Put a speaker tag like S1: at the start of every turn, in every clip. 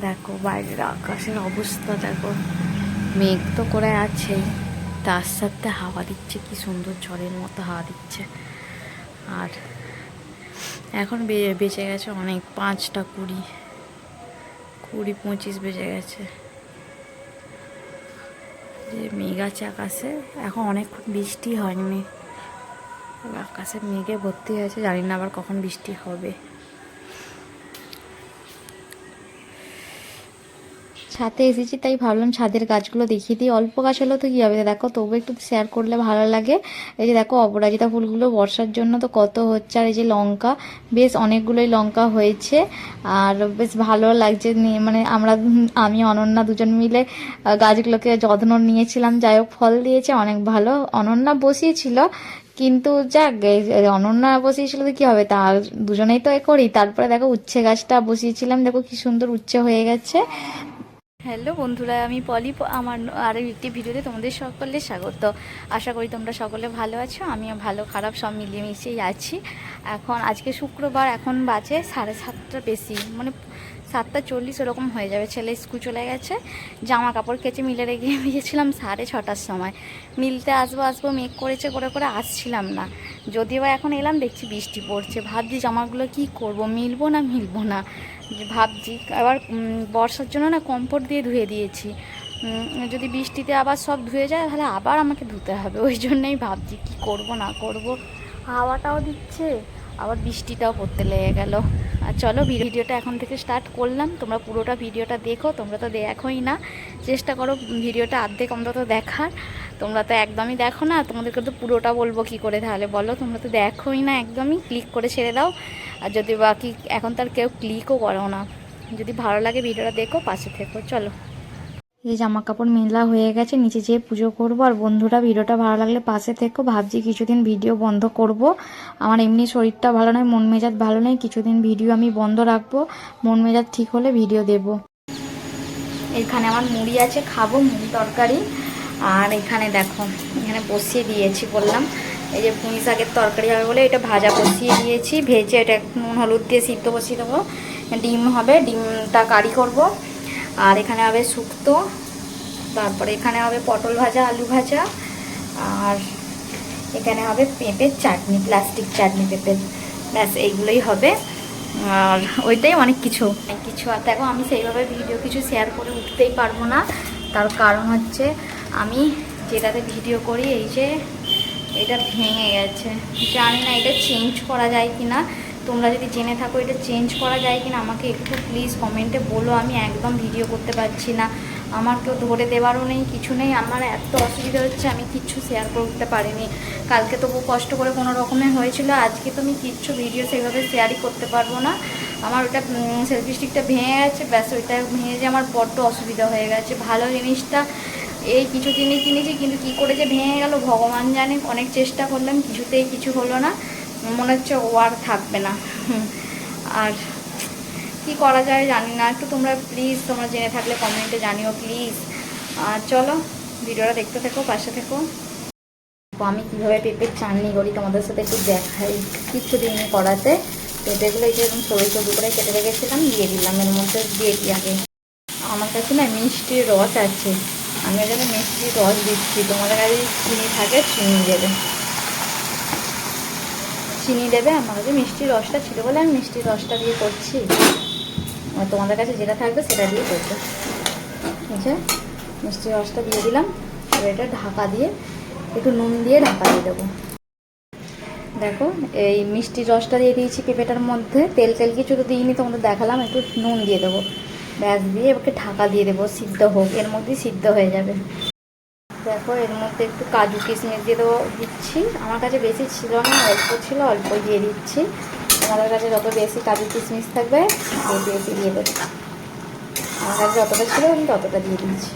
S1: দেখো, বাইরের আকাশের অবস্থা দেখো। মেঘ তো করে আছেই তার সাথে হাওয়া দিচ্ছে, কি সুন্দর ঝড়ের মতো হাওয়া দিচ্ছে। আর এখন বেঁচে গেছে অনেক, পাঁচটা কুড়ি। কুড়ি পঁচিশ বেজে গেছে। যে মেঘ আছে আকাশে, এখন অনেকক্ষণ বৃষ্টি হয়নি। আকাশে মেঘে ভর্তি হয়েছে, জানি না আবার কখন বৃষ্টি হবে। ছাদে এসেছি, তাই ভাবলাম ছাদের গাছগুলো দেখিয়ে দিই। অল্প গাছ হলেও তো কী হবে? দেখো, তবু একটু শেয়ার করলে ভালো লাগে। এই যে দেখো, অপরাজিতা ফুলগুলো বর্ষার জন্য তো কত হচ্ছে, আর এই যে লঙ্কা, বেশ অনেকগুলোই লঙ্কা হয়েছে। আর বেশ ভালো লাগছে মানে আমরা, আমি, অনন্যা দুজন মিলে গাছগুলোকে যত্ন নিয়েছিলাম। যাই হোক, ফল দিয়েছে, অনেক ভালো। অনন্যা বসিয়েছিল, কিন্তু যাক অনন্যা বসিয়েছিল তো কি হবে? তা দুজনেই তো এ করি। তারপরে দেখো, উচ্ছে গাছটা বসিয়েছিলাম। দেখো, কি সুন্দর উচ্ছে হয়ে গেছে। হ্যালো বন্ধুরা, আমি পলি আমার আরও একটি ভিডিওতে তোমাদের সকলে স্বাগত। আশা করি তোমরা সকলে ভালো আছো, আমিও ভালো, খারাপ, সব মিলিয়ে মিশিয়েই আছি। এখন আজকে শুক্রবার, এখন বাজে সাড়ে সাতটা বেশি মানে সাতটা চল্লিশ ওরকম হয়ে যাবে, ছেলে স্কুল চলে গেছে, জামা কাপড় কেচে মিলে রেখে গিয়েছিলাম সাড়ে ছটার সময়। মিলতে আসব আসব, মেঘ করেছে, করে করে আসছিলাম না। যদিও এখন এলাম, দেখছি বৃষ্টি পড়ছে। ভাবছি জামাগুলো কি করব, মিলবো না মিলবো না? ভাবছি, আবার বর্ষার জন্য না কম্ফোর্ট দিয়ে ধুয়ে দিয়েছি। যদি বৃষ্টিতে আবার সব ধুয়ে যায়, তাহলে আবার আমাকে ধুতে হবে। ওই জন্যই ভাবছি কি করব, না করব। হাওয়াটাও দিচ্ছে, আবার বৃষ্টিটাও পড়তে লেগে গেল। আর চলো ভিডিওটা এখন থেকে স্টার্ট করলাম। তোমরা পুরোটা ভিডিওটা দেখো, তোমরা তো দেখোই না। চেষ্টা করো ভিডিওটা অর্ধেক অন্তত দেখার। তোমরা তো একদমই দেখো না, তোমাদেরকে তো পুরোটা বলব কি করে তাহলে বলো? তোমরা তো দেখোই না একদমই ক্লিক করে ছেড়ে দাও। আর যদি বাকি এখন তার কেউ ক্লিকও করো না। যদি ভালো লাগে ভিডিওটা দেখো, পাশে থেকো, চলো। এই জামা কাপড় মেলা হয়ে গেছে, নিচে যেয়ে পুজো করব। আর বন্ধুরা, ভিডিওটা ভালো লাগলে পাশে থেকো। ভাবছি কিছুদিন ভিডিও বন্ধ করব। আমার এমনি শরীরটা ভালো নয়, মন মেজাজ ভালো নয় কিছুদিন ভিডিও আমি বন্ধ রাখব। মন মেজাজ ঠিক হলে ভিডিও দেব। এখানে আমার মুড়ি আছে, খাব মুড়ি তরকারি। আর এখানে দেখো, এখানে বসিয়ে দিয়েছি বললাম। এই যে পুঁই শাকের তরকারি হবে বলে এটা ভাজা বসিয়ে দিয়েছি। ভেজে এটা নুন, হলুদ দিয়ে সিদ্ধ বসিয়ে দেবো। ডিম হবে, ডিমটা কারি করব। আর এখানে হবে শুক্তো, তারপরে এখানে হবে পটল ভাজা, আলু ভাজা, আর এখানে হবে পেঁপের চাটনি, প্লাস্টিক চাটনি পেঁপের। ব্যাস, এইগুলোই হবে। আর ওইটাই অনেক কিছু। অনেক কিছু আর দেখো, আমি সেইভাবে ভিডিও কিছু শেয়ার করে উঠতেই পারব না। তার কারণ হচ্ছে আমি যেটাতে ভিডিও করি, এই যে এটা ভেঙে গেছে। জানি না এটা চেঞ্জ করা যায় কি না তোমরা যদি জেনে থাকো এটা চেঞ্জ করা যায় কি না আমাকে একটু প্লিজ কমেন্টে বলো। আমি একদম ভিডিও করতে পারছি না। আমার কেউ ধরে দেওয়ারও নেই, কিছু নেই। আমার এত অসুবিধা হচ্ছে, আমি কিচ্ছু শেয়ার করতে পারিনি। কালকে তবু কষ্ট করে কোনো রকমে হয়েছিল, আজকে তো আমি কিচ্ছু ভিডিও সেইভাবে শেয়ারই করতে পারব না। আমার ওটা সেলফি স্টিকটা ভেঙে গেছে, ব্যাস ওইটা ভেঙে যে আমার বড্ড অসুবিধা হয়ে গেছে। ভালো জিনিসটা এই কিছু দিনই কিনেছি, কিন্তু কি করে যে ভেঙে গেল, ভগবান জানে। অনেক চেষ্টা করলাম, কিছুতেই কিছু হলো না। মনে হচ্ছে ও আর থাকবে না। আর কি করা যায় জানি না। একটু তোমরা প্লিজ তোমরা জেনে থাকলে কমেন্টে জানিও প্লিজ আর চলো, ভিডিওটা দেখতে থেকো, পাশে থেকো। আমি কীভাবে পেঁপের চাটনি করি, তোমাদের সাথে একটু দেখাই। কিচ্ছু দিনই করাতে, পেঁপেগুলো এই যে এরকম সরু সরু করে কেটে রেখেছিলাম, দিয়ে দিলাম। এর মধ্যে দিয়ে দিই আগে। আমার কাছে না মিষ্টির রস আছে। আমি এখানে মিষ্টির রস দিচ্ছি। তোমাদের কাছে চিনি থাকে, চিনি দেবে। চিনি দেবে, আমার কাছে মিষ্টির রসটা ছিল বলে আমি মিষ্টির রসটা দিয়ে করছি। আর তোমাদের কাছে যেটা থাকবে, সেটা দিয়ে করবে। বুঝছে মিষ্টির রসটা দিয়ে দিলাম। এবার এটা ঢাকা দিয়ে, একটু নুন দিয়ে ঢাকা দিয়ে দেবো। দেখো, এই মিষ্টির রসটা দিয়ে দিয়েছি পেঁপেটার মধ্যে। তেল তেল কিছু তো দিইনি, তোমাদের দেখালাম। একটু নুন দিয়ে দেবো। ব্যাস দিয়ে এবারে ঢাকা দিয়ে দেবো, সিদ্ধ হোক, এর মধ্যেই সিদ্ধ হয়ে যাবে। দেখো, এর মধ্যে একটু কাজু কিশমিশ দিয়ে দেবো দিচ্ছি। আমার কাছে বেশি ছিল না, অল্প ছিল, অল্প দিয়ে দিচ্ছি। তোমাদের কাছে যত বেশি কাজু কিশমিশ থাকবে বেশি দিয়ে দেবে। আমার কাছে যতটা ছিল, আমি ততটা দিয়ে দিচ্ছি।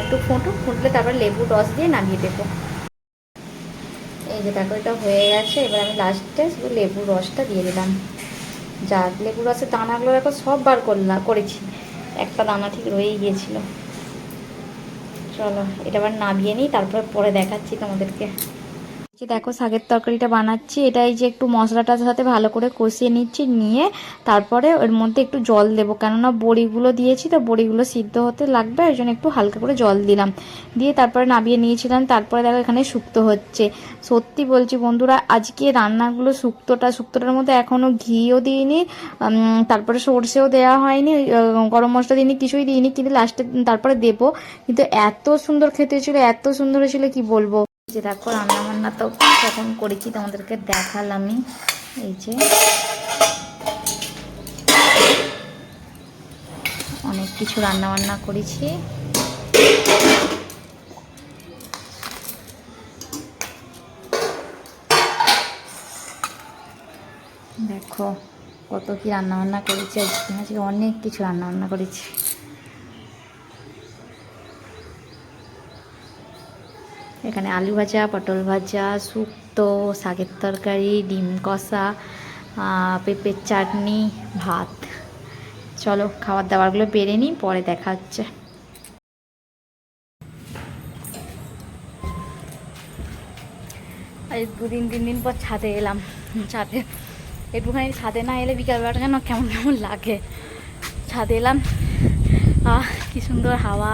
S1: একটু ফুটো, ফুটলে তারপর লেবু রস দিয়ে নামিয়ে দেবো। এই যে দেখো, এটা হয়ে গেছে। এবার আমি লাস্টে শুধু লেবু রসটা দিয়ে দিলাম। যা লেবু রসের দানাগুলো দেখো, সব বার করলাম করেছি। একটা দানা ঠিক রয়েই গিয়েছিল। চলো, এটা আবার নামিয়ে নিই, তারপরে পরে দেখাচ্ছি তোমাদেরকে। যে দেখো শাকের তরকারিটা বানাচ্ছি, এটাই যে একটু মশলাটার সাথে ভালো করে কষিয়ে নিচ্ছি, নিয়ে তারপরে ওর মধ্যে একটু জল দেবো। কেননা বড়িগুলো দিয়েছি তো বড়িগুলো সিদ্ধ হতে লাগবে, ওই জন্য একটু হালকা করে জল দিলাম। দিয়ে তারপরে নাবিয়ে নিয়েছিলাম, তারপরে দেখো এখানে শুক্তো হচ্ছে। সত্যি বলছি বন্ধুরা, আজকে রান্নাগুলো শুক্তোটা, শুক্তোটার মধ্যে এখনও ঘিও দিইনি তারপরে সর্ষেও দেওয়া হয়নি গরম মশলা দিইনি, কিছুই দিইনি, কিন্তু লাস্টে তারপরে দেবো। কিন্তু এত সুন্দর খেতে ছিল এত সুন্দর হয়েছিল, কি বলব? যে দেখো রান্না বান্না তো কখন করেছি, তোমাদেরকে দেখালামই এই যে। অনেক কিছু রান্না বান্না করেছি। দেখো কত কি রান্না বান্না করেছি আজকে অনেক কিছু রান্না বান্না করেছি। এখানে আলু ভাজা, পটল ভাজা, শুক্তো, শাকের তরকারি, ডিম কষা পেঁপের চাটনি, ভাত। চলো খাবার দাবারগুলো বেড়ে নিই, পরে দেখা হচ্ছে। দুদিন, তিন দিন পর ছাদে এলাম। ছাদে, একটুখানি ছাদে না এলে বিকালবেলাটা যেন কেমন কেমন লাগে। ছাদে এলাম। আহ, কি সুন্দর হাওয়া।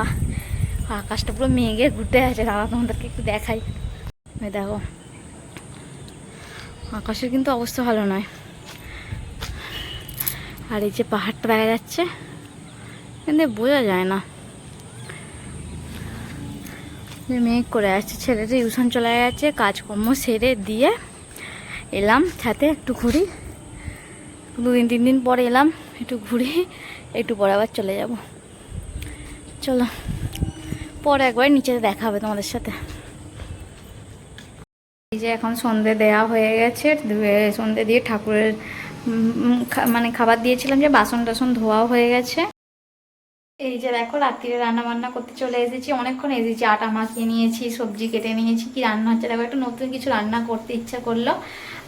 S1: আকাশটা পুরো মেঘে ঘুরতে আছে, দাদা তোমাদেরকে একটু দেখাই। দেখো, আকাশের কিন্তু অবস্থা ভালো নয়। আর এই যে পাহাড়টা দেখা যাচ্ছে, কিন্তু বোঝা যায় না। যে মেঘ করে আসছে, ছেলেটা টিউশন চলে গেছে, কাজকর্ম সেরে দিয়ে এলাম ছাতে একটু ঘুরি। দুদিন, তিন দিন পরে এলাম, একটু ঘুরি, একটু পরে আবার চলে যাব। চলো। পরে একবার নিচে দেখা হবে তোমাদের সাথে। এই যে এখন সন্ধে দেয়া হয়ে গেছে ধুয়ে- সন্ধে দিয়ে ঠাকুরের মানে খাবার দিয়েছিলাম যে বাসন টাসন ধোয়াও হয়ে গেছে। এই যে দেখো, রাত্রিরে রান্না বান্না করতে চলে এসেছি, অনেকক্ষণ এসেছি। আটা মাখিয়ে নিয়েছি, সবজি কেটে নিয়েছি, কি রান্না হচ্ছে? দেখো, একটু নতুন কিছু রান্না করতে ইচ্ছা করল।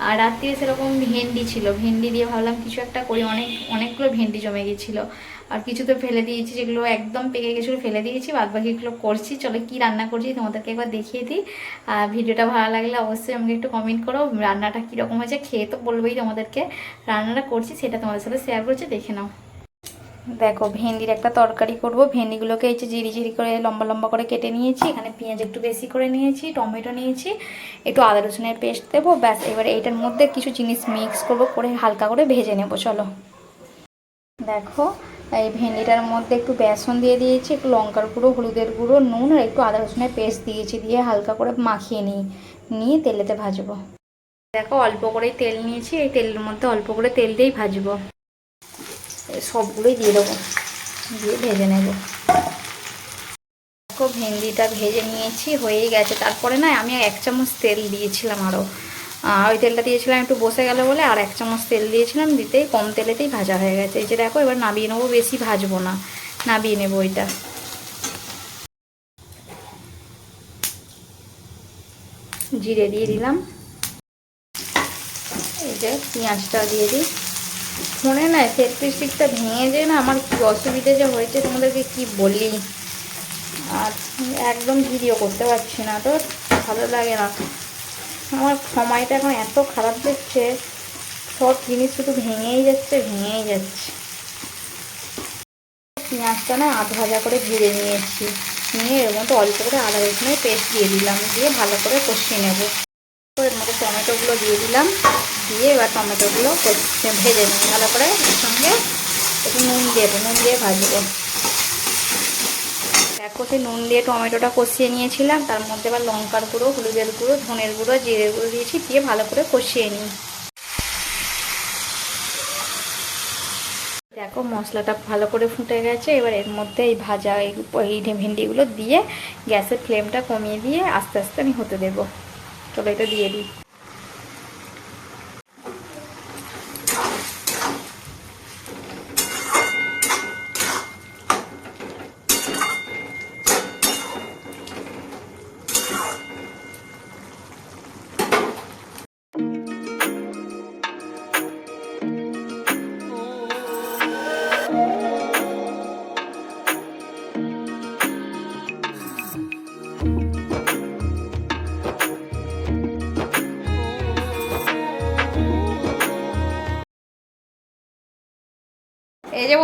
S1: আর রাত্রিরে সেরকম ভেন্ডি ছিল। ভেন্ডি দিয়ে ভাবলাম কিছু একটা করি। অনেক, অনেকগুলো ভেন্ডি জমে গেছিল। আর কিছু তো ফেলে দিয়েছি, যেগুলো একদম পেকে গেছিল, ফেলে দিয়েছি। বাদ বাকিগুলো করছি। চলো, কি রান্না করছি তোমাদেরকে একবার দেখিয়ে দিই। আর ভিডিওটা ভালো লাগলে অবশ্যই আমাকে একটু কমেন্ট করো। রান্নাটা কীরকম হয়েছে, খেয়ে তো বলবোই তোমাদেরকে। রান্নাটা করছি, সেটা তোমাদের সাথে শেয়ার করছি, দেখে নাও। দেখো, ভেন্ডির একটা তরকারি করব। ভেন্ডিগুলোকে এই যে জিরি জিরি করে লম্বা লম্বা করে কেটে নিয়েছি। এখানে পেঁয়াজ একটু বেশি করে নিয়েছি, টমেটো নিয়েছি। একটু আদা রসুনের পেস্ট দেবো, ব্যাস। এবারে এইটার মধ্যে কিছু জিনিস মিক্স করব, করে হালকা করে ভেজে নেব, চলো। দেখো, এই ভেন্ডিটার মধ্যে একটু বেসন দিয়ে দিয়েছি, একটু লঙ্কার গুঁড়ো, হলুদের গুঁড়ো, নুন আর একটু আদা রসুনের পেস্ট দিয়েছি দিয়ে হালকা করে মাখিয়ে নিই, নিয়ে তেলেতে ভাজবো। দেখো, অল্প করেই তেল নিয়েছি, এই তেলের মধ্যে অল্প করে তেল দিয়েই ভাজবো। সবগুলোই দিয়ে দেবো। দিয়ে ভেজে নেব। দেখো, ভেন্ডিটা ভেজে নিয়েছি, হয়েই গেছে। তারপরে না, আমি এক চামচ তেল দিয়েছিলাম আরও ওই তেলটা দিয়েছিলাম, একটু বসে গেল বলে, আর এক চামচ তেল দিয়েছিলাম, দিতেই কম তেলেতেই ভাজা হয়ে গেছে। এই যে দেখো, এবার নাবিয়ে নেব, বেশি ভাজবো না। নাবিয়ে নেব ওইটা। জিরে দিয়ে দিলাম। এই যে, পেঁয়াজটা দিয়ে দিই। ফোনে না সেলফি স্টিকটা ভেঙে যে না আমার কি অসুবিধে যে হয়েছে তোমাদেরকে কি বলি? আর একদম ভিডিও করতে পারছি না, তো ভালো লাগে না। আমার সময়টা এখন এত খারাপ যাচ্ছে, সব জিনিস শুধু ভেঙেই যাচ্ছে ভেঙেই যাচ্ছে। পেঁয়াজটা না আধ ভাজা করে ভেজে নিয়েছি। নিয়ে এর মধ্যে অল্প করে আদা রসুনের পেস্ট দিয়ে দিলাম, দিয়ে ভালো করে কষিয়ে নেব। তো এর মধ্যে টমেটোগুলো দিয়ে দিলাম। দিয়ে এবার টমেটোগুলো ভেজে নিই ভালো করে সঙ্গে একটু নুন দেবো, নুন দিয়ে ভাজবো। দেখো সেই নুন দিয়ে টমেটোটা কষিয়ে নিয়েছিলাম। তার মধ্যে আবার লঙ্কার গুঁড়ো, হলুদের গুঁড়ো, ধনের গুঁড়ো, জিরের গুঁড়ো দিয়েছি দিয়ে ভালো করে কষিয়ে নিই। দেখো মশলাটা ভালো করে ফুটে গেছে। এবার এর মধ্যে এই ভাজা এই ভেন্ডিগুলো দিয়ে গ্যাসের ফ্লেমটা কমিয়ে দিয়ে আস্তে আস্তে আমি হতে দেবো। চলো এটা দিয়ে দিই।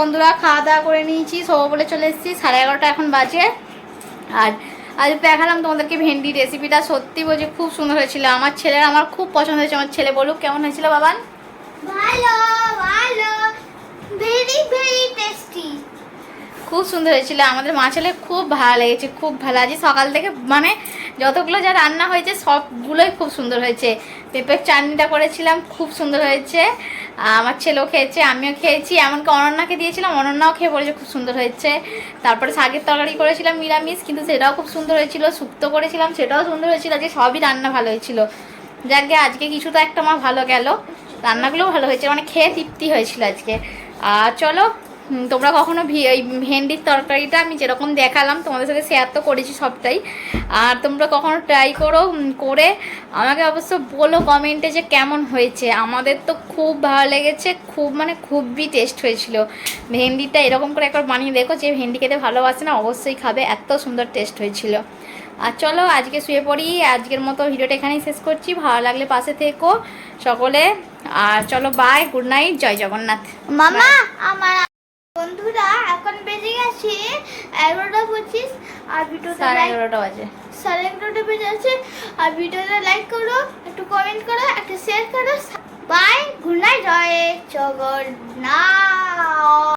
S1: বন্ধুরা খাওয়া দাওয়া করে নিয়েছি। শোবো বলে চলে এসেছি সাড়ে এগারোটা এখন বাজে। আর আজ দেখালাম তোমাদেরকে ভেন্ডি রেসিপিটা সত্যি বলছি খুব সুন্দর হয়েছিল। আমার ছেলের আমার খুব পছন্দ হয়েছে। আমার ছেলে বলুক কেমন হয়েছিল বাবান?
S2: ভালো ভালো। ভেরি ভেরি টেস্টি
S1: খুব সুন্দর হয়েছিল। আমাদের মা ছেলে খুব ভালো লেগেছে খুব ভালো। আজ সকাল থেকে মানে যতগুলো যা রান্না হয়েছে সবগুলোই খুব সুন্দর হয়েছে। পেঁপের চাটনিটা করেছিলাম খুব সুন্দর হয়েছে। আমার ছেলেও খেয়েছে, আমিও খেয়েছি। এমনকি অনন্যাকে দিয়েছিলাম, অনন্যাও খেয়ে বলেছে খুব সুন্দর হয়েছে। তারপরে শাকের তরকারি করেছিলাম, নিরামিষ, কিন্তু সেটাও খুব সুন্দর হয়েছিল শুক্তো করেছিলাম, সেটাও সুন্দর হয়েছিল, আজকে সবই রান্না ভালো হয়েছিল। যাকে আজকে কিছু তো একটা আমার ভালো গেল, রান্নাগুলোও ভালো হয়েছে মানে খেয়ে তৃপ্তি হয়েছিল আজকে। আর চলো তোমরা কখনো এই ভেন্ডির তরকারিটা আমি যেরকম দেখালাম, তোমাদের সাথে শেয়ার তো করেছি সবটাই। আর তোমরা কখনো ট্রাই করো করে আমাকে অবশ্য বলো কমেন্টে যে কেমন হয়েছে। আমাদের তো খুব ভালো লেগেছে, খুব মানে খুবই টেস্ট হয়েছিল। ভেন্ডিটা এরকম করে একবার বানিয়ে দেখো, যে ভেন্ডি খেতে ভালোবাসে না, অবশ্যই খাবে, এত সুন্দর টেস্ট হয়েছিল। আর চলো, আজকে শুয়ে পড়ি, আজকের মতো ভিডিওটা এখানেই শেষ করছি, ভালো লাগলে পাশে থেকো সকলে। আর চলো বাই গুড নাইট জয় জগন্নাথ।
S2: মামা, আমার বন্ধুরা এখন বেজে গেছে এগারোটা পঁচিশ আর ভিডিওটা
S1: সাড়ে এগারোটা বাজে।
S2: সাড়ে এগারোটা বেজে আছে আর ভিডিওটা লাইক করো একটু কমেন্ট করো একটু শেয়ার করো। বাই গুড নাইট জয় জগন্নাথ।